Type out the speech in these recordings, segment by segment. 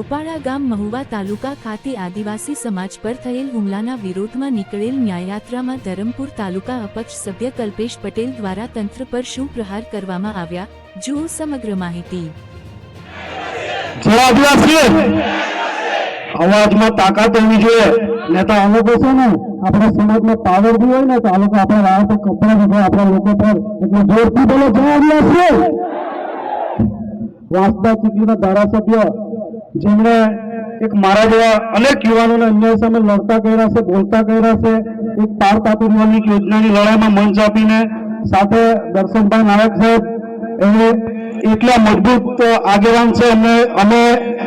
ગોપાળા ગામ મહુવા તાલુકા ખાતે આદિવાસી સમાજ પર થયેલ હુમલાના વિરોધમાં નીકળેલ ન્યાયયાત્રામાં ધરમપુર તાલુકા અપક્ષ સભ્ય કલ્પેશ પટેલ દ્વારા તંત્ર પર શું પ્રહાર કરવામાં આવ્યા? જુઓ સમગ્ર માહિતી. અવાજમાં તાકાત હોવી જોઈએ. ને તો છે ને, આપણા સમાજમાં પાવર બી હોય ને, તો આ લોકો આપણા રાહ પર કપડા દીધા આપણા લોકો પર એટલે જોરથી બોલો, જય છે વાંસદા ચીકલીના ધારાસભ્ય જેમણે એક મારા જેવા અનેક યુવાનોને અન્યાય સામે લડતા કર્યા છે, બોલતા કર્યા છે, એક પાર તાતુર્યની યોજનાની લડાઈમાં મંચ આપીને સાથે દર્શનભાઈ નાયક સાહેબ, એમણે એટલા મજબૂત આગેવાન છે, એમને અમે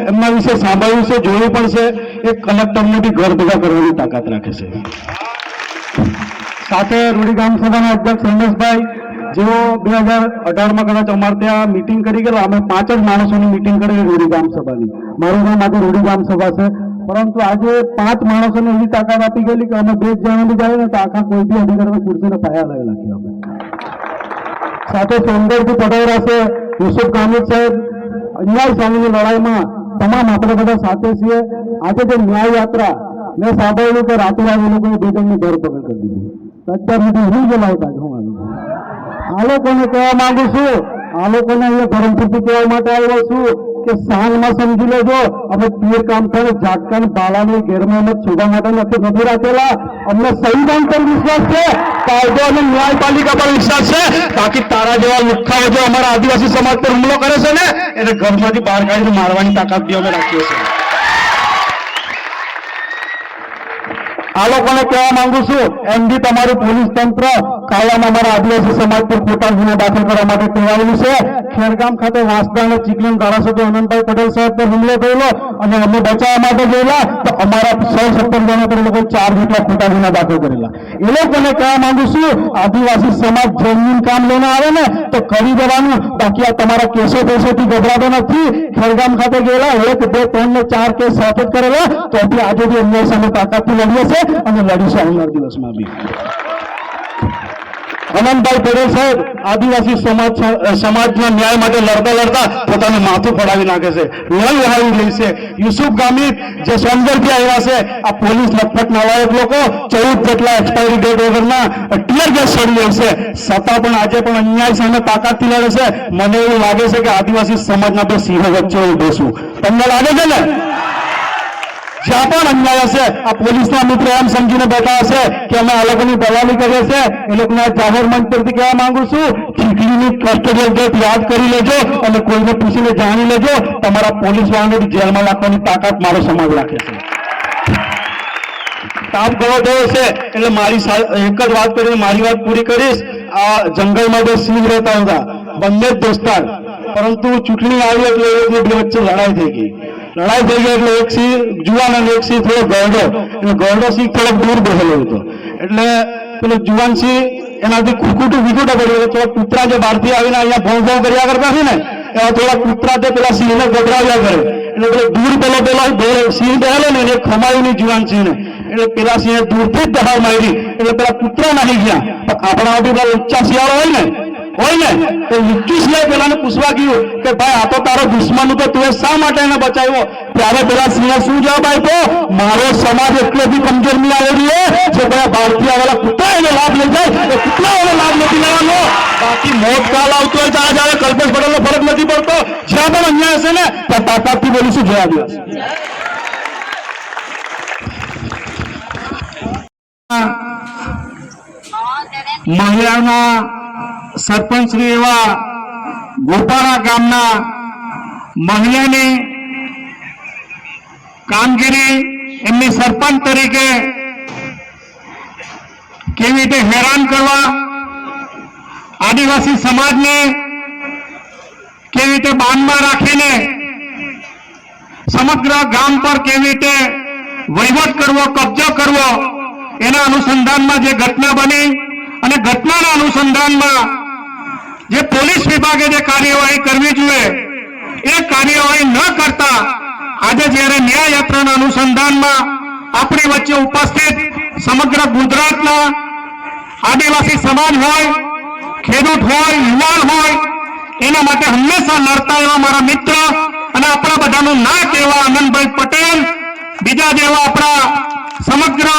એમના વિશે સાંભળ્યું છે, જોયું પણ છે એક કલેક્ટરને બી ઘર ભેગા કરવાની તાકાત રાખે છે. સાથે રૂડી ગ્રામ સભાના અધ્યક્ષ રમેશભાઈ જેઓ બે હજાર અઢારમાં કદાચ અમારે ત્યાં મિટિંગ કરી ગયેલા, અમે પાંચ જ માણસોની મિટિંગ કરી રૂડી ગામ સભાની. મારું ગામ આજે રૂડી ગામ સભા છે. પરંતુ આજે પાંચ માણસોને એવી તાકાત આપી ગયેલી કે અમે બે જ જણા બી જાય ને તો આખા કોઈ બી અધિકારીને ખુરશીને પાયા લાવેલા નાખી અમે. સાથે સોમદેવજી પટેલ છે, યુસુફ કામિદ સાહેબ અન્યાય સામેની લડાઈમાં તમામ આપણે બધા સાથે છીએ. આજે જે ન્યાય યાત્રા, મેં સાંભળ્યું કે રાતે રાત એ લોકોએ બે જણની ધરપકડ કરી દીધી. અત્યાર સુધી હું જ લાવતા હું આ લોકો આ લોકોને કહેવા માંગુ છું, આ લોકોને અહીંયા ધરમપુરથી કહેવા માટે આવ્યો છું કે સાંજમાં સમજી લેજો, અમે પીર કામ થાય ઝાટકાને બાલાને ગેરમહેમત શોધવા માટે નથી નથી રાખેલા. અમને સંવિધાન પર વિશ્વાસ છે, કાયદો અને ન્યાયપાલિકા પર વિશ્વાસ છે. બાકી તારા જેવા લુખ્ખાઓ જે અમારા આદિવાસી સમાજ પર હુમલો કરે છે ને, એને ઘરમાંથી બહાર કાઢીને મારવાની તાકાત બી અમે રાખીએ છીએ. આ લોકોને કહેવા માંગુ છું એમ બી તમારું પોલીસ તંત્ર કાયમ અમારા આદિવાસી સમાજ પર ખોટા ગુના દાખલ કરવા માટે ટેવાયેલું છે. ખેરગામ ખાતે વાંસદા અને ચીકલીન ધારાસભ્ય અનંતભાઈ પટેલ સાહેબ પર હુમલો થયેલો અને અમે બચાવવા માટે ગયેલા. અમારા સો સત્તર જણા પર લોકો ચાર જેટલા ખોટા ગુના દાખલ કરેલા. એ લોકોને કહેવા માંગુ છું, આદિવાસી સમાજ જમીન કામ લઈને આવે ને, તો કરી દેવાનું. બાકી આ તમારા કેસો કેસોથી ગભરાતો નથી. ખેડગામ ખાતે ગયેલા એક, બે, ત્રણ ને ચાર કેસ સાથે જ કરેલા. તો આજે બી અન્યાય સામે તાકાતથી લડીએ છે અને લડીશું આવનાર દિવસમાં બી. અનંતભાઈ પટેલ સાહેબ, આદિવાસી સમાજ સમાજના ન્યાય માટે લડતા લડતા પોતાનું માથું ફડાવી નાખે છે. લઈ વહાવી લે યુસુફ ગામી જે સોનગઢથી આવ્યા છે, આ પોલીસ લખપત નાલાયક લોકો, ચૌદ જેટલા એક્સપાયરી ડેટ વગરના ટીયર ગેસ છોડી છે. છતાં પણ આજે પણ અન્યાય સામે તાકાતથી લડે છે. મને એવું લાગે છે કે આદિવાસી સમાજના પર સિંહ વચ્ચે હું બેસું. તમને લાગે છે ને? જ્યાં પણ અન્યાય હશે, આ પોલીસના મિત્રો એમ સમજીને બેઠા હશે કે અમે આ લોકોની દલાલી કરીએ છે એ લોકોને જાહેર મંચ પરથી કહેવા માંગુ છું ચીકલીની કસ્ટડિયલ ડેટ યાદ કરી લેજો અને કોઈને પૂછીને જાણી લેજો. તમારા પોલીસ વાળાને જેલમાં નાખવાની તાકાત મારો સમાજ રાખે છે. તાપ ઘણો થયો છે એટલે મારી એક જ વાત કરીને મારી વાત પૂરી કરીશ. આ જંગલમાં જે સિંહ રહેતા હતા, બંને જ દોસ્તાર. પરંતુ ચૂંટણી આવી એટલે વચ્ચે લડાઈ થઈ ગઈ. લડાઈ થઈ ગઈ એટલે એક સિંહ જુવાન અને એક સિંહ થોડો ગોંડો એટલે ગોંડો સિંહ થોડોક દૂર બેસેલો હતો. એટલે પેલો જુવાન સિંહ એનાથી ખુખુટું વિખુટું પડ્યો થોડા કૂતરા જે બહારથી આવીને અહીંયા ભોં ભોં કર્યા કરતા છે ને, એવા થોડા કૂતરા તે પેલા સિંહને ગભરાવ્યા કરે. એટલે પેલો દૂર પેલો પેલો સિંહ બેહેલો ને એને ખમાયું નહીં જુવાન સિંહને એટલે પેલા સિંહે દૂરથી જ દહાડ મારી. એટલે પેલા કૂતરા નાખી ગયા. પણ આપણા બી પેલા લુચ્ચા શિયાળો હોય ને હોય ને તો શિયાળ પેલાને પૂછવા ગયું કે ભાઈ આ તો તારો દુશ્મન હતો તું શા માટે એને બચાવ્યો? ત્યારે પેલા સિંહે શું જવાબ આપ્યો? મારો સમાજ એટલો બી કમજોર નહીં આવ્યો જોઈએ જે બધા ભારતીય આવેલા કુતરા એનો લાભ લઈ જાય એ એનો લાભ નથી લેવાનો. બાકી મોત કાલ આવતો હોય ત્યારે જયારે કલ્પેશ પટેલનો ફરક નથી પડતો. જ્યાં પણ અન્યાય હશે ને ત્યાં તાકાતથી બોલીશું જય આદિવાસી. મહિલાના સરપંચ શ્રી એવા ગોપાળા ગામના મહિલાની કામગીરી એમની સરપંચ તરીકે કેવી રીતે હેરાન કરવા, આદિવાસી સમાજને કેવી રીતે બાંધમાં રાખીને સમગ્ર ગામ પર કેવી રીતે વહીવટ કરવો, કબજો કરવો, એના અનુસંધાનમાં જે ઘટના બની અને ઘટનાના અનુસંધાનમાં જે પોલીસ વિભાગે જે કાર્યવાહી કરવી જોઈએ, એ કાર્યવાહી ન કરતા આજે જ્યારે ન્યાય યાત્રાના અનુસંધાનમાં આપણી વચ્ચે ઉપસ્થિત સમગ્ર ગુજરાતના આદિવાસી સમાજ હોય, ખેડૂત હોય, યુવાન હોય, એના માટે હંમેશા લડતા એવા મારા મિત્ર અને આપણા બધાનું નાક એવા આનંદભાઈ પટેલ, બીજા જેવા આપણા સમગ્ર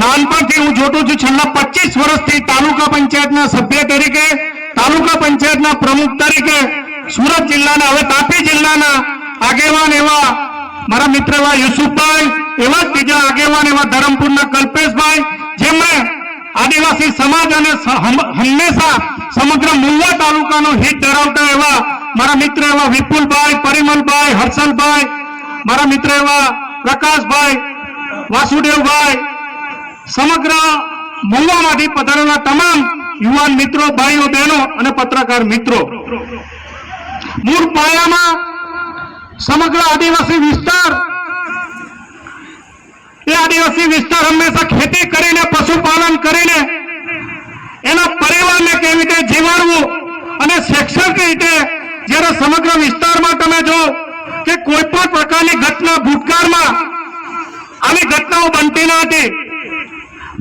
નાનપણથી હું જોતું છું, છેલ્લા પચીસ વર્ષથી તાલુકા પંચાયતના સભ્ય તરીકે તાલુકા પંચાયતના પ્રમુખ તરીકે સુરત જિલ્લાના, હવે તાપી જિલ્લાના આગેવાન એવા મારા મિત્ર એવા યુસુફભાઈ, એવા બીજા આગેવાન એવા ધરમપુરના કલ્પેશભાઈ, જેમણે આદિવાસી સમાજ અને હંમેશા સમગ્ર મુંગા તાલુકાનો હિત ધરાવતા એવા મારા મિત્ર એવા વિપુલભાઈ, પરિમલભાઈ, હર્ષલભાઈ, મારા મિત્ર એવા પ્રકાશભાઈ, વાસુદેવભાઈ, સમગ્ર મુંગામાંથી પધારેલા તમામ યુવાન મિત્રો, ભાઈઓ, બહેનો અને પત્રકાર મિત્રો, મૂળ પાયામાં સમગ્ર આદિવાસી વિસ્તાર, એ આદિવાસી વિસ્તાર હંમેશા ખેતી કરીને, પશુપાલન કરીને, એના પરિવારને કેવી રીતે જીવાડવું અને શૈક્ષણિક રીતે જ્યારે સમગ્ર વિસ્તારમાં તમે જો કે કોઈ પણ પ્રકારની ઘટના ભૂતકાળમાં આવી ઘટનાઓ બનતી ન હતી,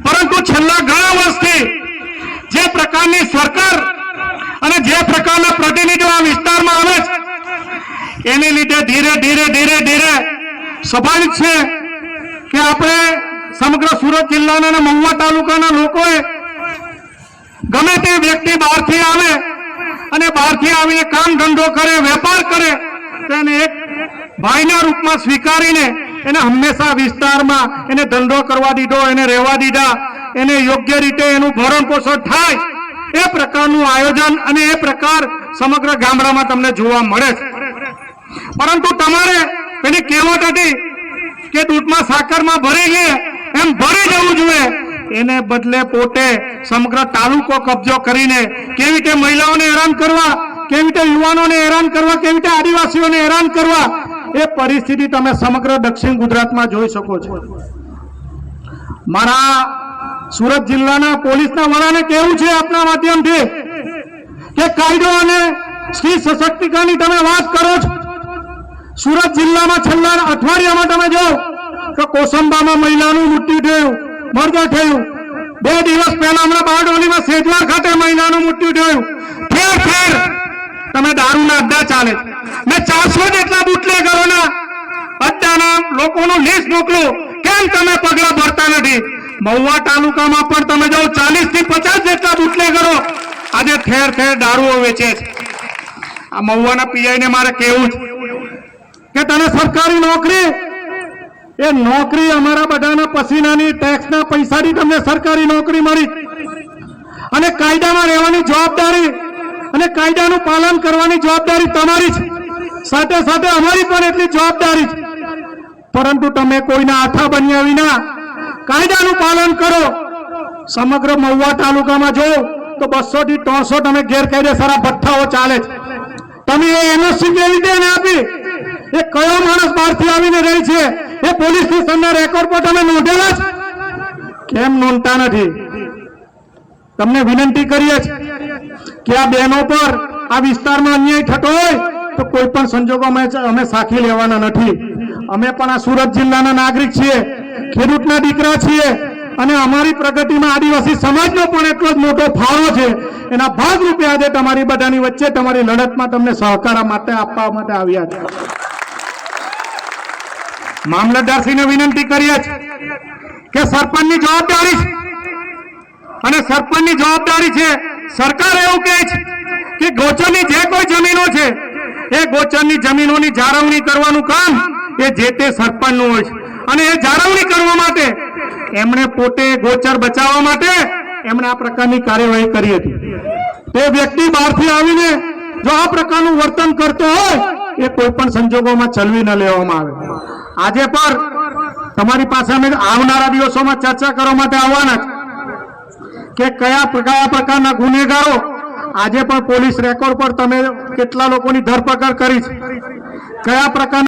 પરંતુ છેલ્લા ઘણા વર્ષથી જે પ્રકારની સરકાર અને જે પ્રકારના પ્રતિનિધિઓ આ વિસ્તારમાં આવે છે, એની લીધે ધીરે ધીરે ધીરે ધીરે સ્વાભાવિક છે કે આપણે સમગ્ર સુરત જિલ્લાના અને મહુવા તાલુકાના લોકોએ ગમે તે વ્યક્તિ બહારથી આવે અને બહારથી આવીને કામ ધંધો કરે, વેપાર કરે તેને એક ભાઈના રૂપમાં સ્વીકારીને એને હંમેશા વિસ્તારમાં એને ધંધો કરવા દીધો, એને રહેવા દીધા એને યોગ્ય રીતે એનું ભરણ પોષણ થાય. એ પ્રકારનું આયોજન અને એ પ્રકાર સમગ્ર ગામડામાં તમને જોવા મળે છે. પરંતુ તમારે પેલી કહેવત હતી કે દૂધમાં સાકરમાં ભરી લે, એમ ભરી જવું જોઈએ. એને બદલે પોતે સમગ્ર તાલુકો કબજો કરીને કેવી રીતે મહિલાઓને હેરાન કરવા, કેવી રીતે યુવાનોને હેરાન કરવા, કેવી રીતે આદિવાસીઓને હેરાન કરવા, એ પરિસ્થિતિ તમે સમગ્ર દક્ષિણ ગુજરાતમાં જોઈ શકો છો. મારા સુરત જિલ્લાના પોલીસના વડાને કેવું છે આપના માધ્યમથી કે કાયદો અને સ્ત્રી સશક્તિકરણની તમે વાત કરો છો. સુરત જિલ્લામાં છેલ્લા અઠવાડિયામાં તમે જો કે કોસંબામાં મહિલાનું મૃત્યુ થયું, મર્ડર થયું. બે દિવસ પહેલા હમણાં બારડોલીમાં સેજવાર ખાતે મહિલાનું મૃત્યુ થયું. ફેર ફેર તમે દારૂના અડ્ડા ચાલે મેં ચારસો જેટલા બુટલેગરોના અડ્ડાના લોકોનું લિસ્ટ મોકલું. કેમ તમે પગલા ભરતા નથી? મહુવા તાલુકામાં પણ તમે જાઓ ચાલીસથી પચાસ જેટલા બુટલેગરો આજે ઠેર ઠેર દારૂઓ વેચે છે. આ મહુવાના પીઆઈ ને મારે કેવું છે કે તને સરકારી નોકરી? એ નોકરી અમારા બધાના પસીનાની ટેક્સના પૈસાની તમને સરકારી નોકરી મળી. અને કાયદામાં રહેવાની જવાબદારી અને કાયદાનું પાલન કરવાની જવાબદારી તમારી છે. સાથે સાથે અમારી પણ એટલી જવાબદારી છે. પરંતુ તમે કોઈના આથા બન્યા વિના કાયદાનું પાલન કરો. સમગ્ર મહુવા તાલુકામાં જો તો બસો થી ત્રણસો તમે ગેરકાયદેસર ભઠ્ઠાઓ ચાલે છે. તમે એ એનઓસી કેવી રીતે આપી? એ કયો માણસ બહારથી આવીને રહી છે? એ પોલીસ સ્ટેશનના રેકોર્ડ પર તમે નોંધેલા છે કેમ નોંધતા નથી? તમને વિનંતી કરીએ છીએ કે આ બહેનો પર આ વિસ્તારમાં અન્યાય થતો હોય તો કોઈ પણ સંજોગોમાં અમે સાખી લેવાના નથી. અમે પણ આ સુરત જિલ્લાના નાગરિક છીએ. ખેડૂતના દીકરા છીએ અને અમારી પ્રગતિમાં આદિવાસી સમાજનો પણ એટલો જ મોટો ફાળો છે. એના ભાગરૂપે આજે તમારી બધાની વચ્ચે તમારી લડતમાં તમને સહકાર માટે આપવા માટે આવ્યા છે. મામલતદારશ્રીને વિનંતી કરીએ છીએ કે સરપંચની જવાબદારી અને સરપંચની જવાબદારી છે, સરકાર એવું કહે છે કે ગોચરની જે કોઈ જમીનો છે, એ ગોચરની જમીનોની જાળવણી કરવાનું કામ એ જે તે સરપંચનું હોય છે. અને એ જાળવણી કરવા માટે એમણે પોતે ગોચર બચાવવા માટે એમણે આ પ્રકારની કાર્યવાહી કરી હતી. તે વ્યક્તિ બહારથી આવીને જો આ પ્રકારનું વર્તન કરતો હોય, એ કોઈ પણ સંજોગોમાં ચલવી ન લેવામાં આવે. આજે પર તમારી પાસે અમે આવનારા દિવસોમાં ચર્ચા કરવા માટે આવવાના કે કયા કયા પ્રકારના ગુનેગારો આજે પણ પોલીસ રેકોર્ડ પર તમે કેટલા લોકોની ધરપકડ કરી છે? કયા પ્રકારના